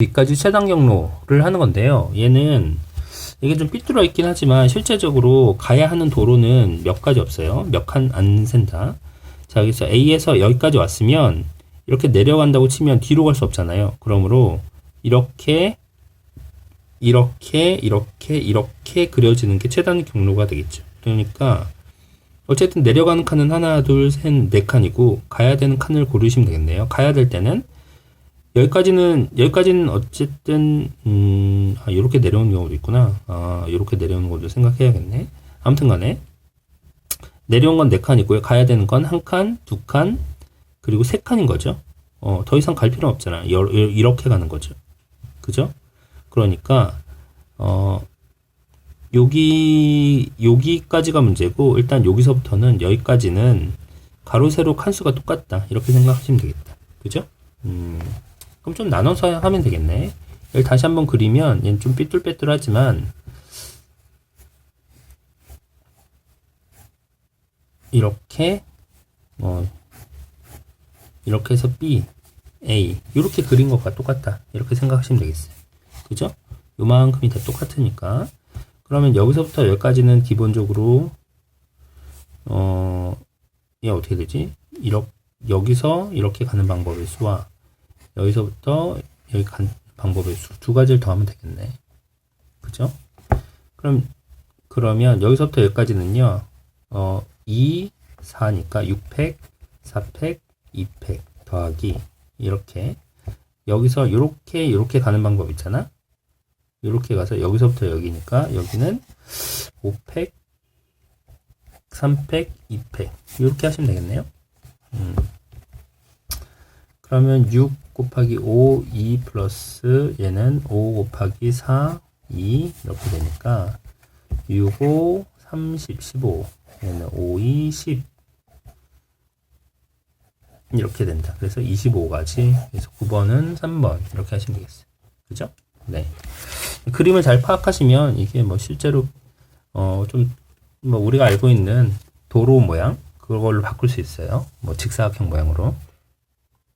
여기까지 최단 경로를 하는 건데요. 얘는 이게 좀 삐뚤어 있긴 하지만 실제적으로 가야 하는 도로는 몇 가지 없어요. 몇 칸 안 센다. 자, 여기서 A에서 여기까지 왔으면 이렇게 내려간다고 치면 뒤로 갈 수 없잖아요. 그러므로 이렇게 이렇게 이렇게 이렇게 그려지는 게 최단 경로가 되겠죠. 그러니까 어쨌든 내려가는 칸은 하나, 둘, 셋, 네 칸이고 가야 되는 칸을 고르시면 되겠네요. 가야 될 때는 여기까지는 여기까지는 어쨌든 음, 아, 이렇게 내려오는 경우도 있구나. 아, 이렇게 내려오는 것도 생각해야겠네. 아무튼간에 내려온 건 네 칸이고요. 가야 되는 건 한 칸, 두 칸, 그리고 세 칸인 거죠. 어, 더 이상 갈 필요는 없잖아. 여- 여- 이렇게 가는 거죠. 그죠? 그러니까 어, 여기 여기까지가 문제고 일단 여기서부터는 여기까지는 가로 세로 칸수가 똑같다. 이렇게 생각하시면 되겠다. 그죠? 음. 그럼 좀 나눠서 하면 되겠네. 여기 다시 한번 그리면 얘는 좀 삐뚤빼뚤하지만 이렇게 뭐 이렇게 해서 B, A 이렇게 그린 것과 똑같다. 이렇게 생각하시면 되겠어요. 그죠? 요만큼이 다 똑같으니까 그러면 여기서부터 여기까지는 기본적으로 어, 얘 어떻게 되지? 이렇게 여기서 이렇게 가는 방법의 수와 여기서부터 여기 간 방법의 수 두 가지를 더하면 되겠네. 그죠? 그럼 그러면 여기서부터 여기까지는요. 어, 2, 4니까 6팩, 4팩, 2팩 더하기 이렇게 여기서 이렇게 이렇게 가는 방법 있잖아. 이렇게 가서 여기서부터 여기니까 여기는 5팩, 3팩, 2팩 이렇게 하시면 되겠네요. 음. 그러면 6 곱하기 5, 2 플러스 얘는 5 곱하기 4, 2 이렇게 되니까 6, 5, 30, 15 얘는 5, 2, 10 이렇게 된다. 그래서 25가지 그래서 9번은 3번 이렇게 하시면 되겠어요. 그죠? 네. 그림을 잘 파악하시면 이게 뭐 실제로 어 좀 뭐 우리가 알고 있는 도로 모양 그걸로 바꿀 수 있어요. 뭐 직사각형 모양으로.